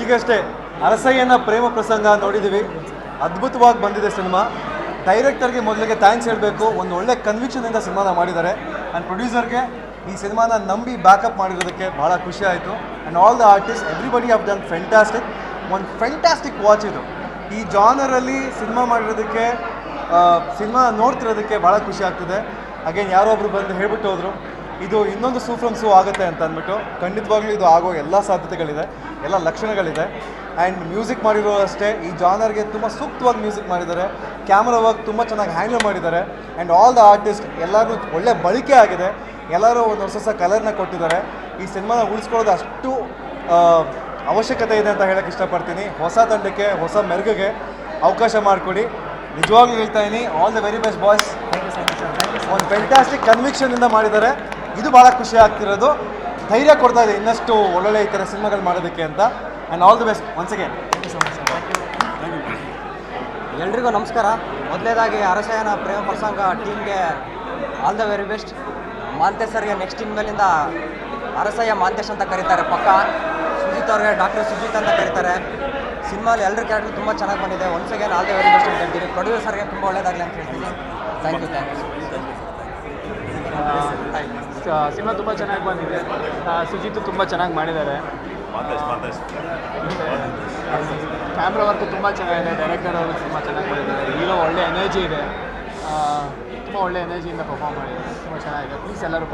ಈಗಷ್ಟೇ ಅರಸಯ್ಯನ ಪ್ರೇಮ ಪ್ರಸಂಗ ನೋಡಿದ್ದೀವಿ. ಅದ್ಭುತವಾಗಿ ಬಂದಿದೆ ಸಿನಿಮಾ. ಡೈರೆಕ್ಟರ್ಗೆ ಮೊದಲಿಗೆ ಥ್ಯಾಂಕ್ಸ್ ಹೇಳಬೇಕು. ಒಂದು ಒಳ್ಳೆ ಕನ್ವಿಕ್ಷನಿಂದ ಸಿನಿಮಾನ ಮಾಡಿದ್ದಾರೆ. ಆ್ಯಂಡ್ ಪ್ರೊಡ್ಯೂಸರ್ಗೆ ಈ ಸಿನಿಮಾನ ನಂಬಿ ಬ್ಯಾಕಪ್ ಮಾಡಿರೋದಕ್ಕೆ ಭಾಳ ಖುಷಿ ಆಯಿತು. And all the artist everybody of done fantastic ಒಂದು ಫೆಂಟಾಸ್ಟಿಕ್ ವಾಚ್ ಇದು. ಈ ಜಾನರಲ್ಲಿ ಸಿನಿಮಾ ಮಾಡಿರೋದಕ್ಕೆ ಸಿನಿಮಾ ನೋಡ್ತಿರೋದಕ್ಕೆ ಭಾಳ ಖುಷಿ ಆಗ್ತಿದೆ. ಅಗೇನ್ ಯಾರೋ ಒಬ್ರು ಬಂದು ಹೇಳ್ಬಿಟ್ಟು ಹೋದರು. ಇದು ಇನ್ನೊಂದು ಸೂಫ್ರಮ್ ಸೂ ಆಗುತ್ತೆ ಅಂತ ಅಂದ್ಬಿಟ್ಟು ಖಂಡಿತವಾಗ್ಲೂ ಇದು ಆಗೋ ಎಲ್ಲ ಸಾಧ್ಯತೆಗಳಿದೆ ಎಲ್ಲ ಲಕ್ಷಣಗಳಿದೆ. ಆ್ಯಂಡ್ ಮ್ಯೂಸಿಕ್ ಮಾಡಿರೋ ಅಷ್ಟೇ ಈ ಜಾನರ್ಗೆ ತುಂಬ ಸೂಕ್ತವಾಗಿ ಮ್ಯೂಸಿಕ್ ಮಾಡಿದ್ದಾರೆ. ಕ್ಯಾಮ್ರಾ ವರ್ಕ್ ತುಂಬ ಚೆನ್ನಾಗಿ ಹ್ಯಾಂಡಲ್ ಮಾಡಿದ್ದಾರೆ. ಆ್ಯಂಡ್ ಆಲ್ ದ ಆರ್ಟಿಸ್ಟ್ ಎಲ್ಲರೂ ಒಳ್ಳೆ ಬಳಕೆ ಆಗಿದೆ. ಎಲ್ಲರೂ ಒಂದು ಹೊಸ ಹೊಸ ಕಲರ್ನ ಕೊಟ್ಟಿದ್ದಾರೆ. ಈ ಸಿನಿಮಾನ ಉಳಿಸ್ಕೊಳ್ಳೋದು ಅಷ್ಟು ಅವಶ್ಯಕತೆ ಇದೆ ಅಂತ ಹೇಳಕ್ಕೆ ಇಷ್ಟಪಡ್ತೀನಿ. ಹೊಸ ತಂಡಕ್ಕೆ ಹೊಸ ಮೆರುಗಿಗೆ ಅವಕಾಶ ಮಾಡಿಕೊಡಿ. ನಿಜವಾಗ್ಲೂ ಹೇಳ್ತಾ ಇದ್ದೀನಿ all the very best boys ಒಂದು ಫೆಂಟಾಸ್ಟಿಕ್ ಕನ್ವಿಕ್ಷನಿಂದ ಮಾಡಿದ್ದಾರೆ. ಇದು ಭಾಳ ಖುಷಿ ಆಗ್ತಿರೋದು. ಧೈರ್ಯ ಕೊಡ್ತಾ ಇದೆ ಇನ್ನಷ್ಟು ಒಳ್ಳೊಳ್ಳೆ ಈ ಥರ ಸಿನಿಮಾಗಳು ಮಾಡೋದಕ್ಕೆ ಅಂತ. And all the best once again ಎಲ್ರಿಗೂ ನಮಸ್ಕಾರ. ಮೊದಲೇದಾಗಿ ಅರಸಯ್ಯನ ಪ್ರೇಮ ಪ್ರಸಂಗ ಟೀಮ್ಗೆ all the very best Manthesh ಸರ್ಗೆ ನೆಕ್ಸ್ಟ್ ಇನ್ಮೇಲಿಂದ ಅರಸಯ್ಯ ಮಾಂತೇಶ್ ಅಂತ ಕರೀತಾರೆ ಪಕ್ಕ. ಸುಜಿತ್ ಅವ್ರಿಗೆ ಡಾಕ್ಟರ್ ಸುಜಿತ್ ಅಂತ ಕರೀತಾರೆ. ಸಿನಿಮಾಲಿ ಎಲ್ಲರ ಕ್ಯಾರೆಕ್ಟರ್ ತುಂಬ ಚೆನ್ನಾಗಿ ಬಂದಿದೆ. Once again all the very best ಅಂತ ಹೇಳ್ತೀನಿ. ಪ್ರೊಡ್ಯೂಸರ್ಗೆ ತುಂಬ ಒಳ್ಳೇದಾಗಲಿ ಅಂತ ಹೇಳ್ತೀನಿ. Thank you thank you cinema ತುಂಬ ಚೆನ್ನಾಗಿ ಬಂದಿದೆ. ಸುಜಿತ್ ತುಂಬ ಚೆನ್ನಾಗಿ ಮಾಡಿದ್ದಾರೆ. ಕ್ಯಾಮ್ರಾ ವರ್ಕ್ ತುಂಬ ಚೆನ್ನಾಗಿದೆ. ಡೈರೆಕ್ಟರ್ ಅವರು ತುಂಬ ಚೆನ್ನಾಗಿ ಮಾಡಿದ್ದಾರೆ. ಈಗ ಒಳ್ಳೆ ಎನರ್ಜಿ ಇದೆ. ತುಂಬ ಒಳ್ಳೆ ಎನರ್ಜಿಯಿಂದ ಪರ್ಫಾರ್ಮ್ ಮಾಡಿದ್ದಾರೆ. ತುಂಬ ಚೆನ್ನಾಗಿದೆ. ಪ್ಲೀಸ್ ಎಲ್ಲರೂ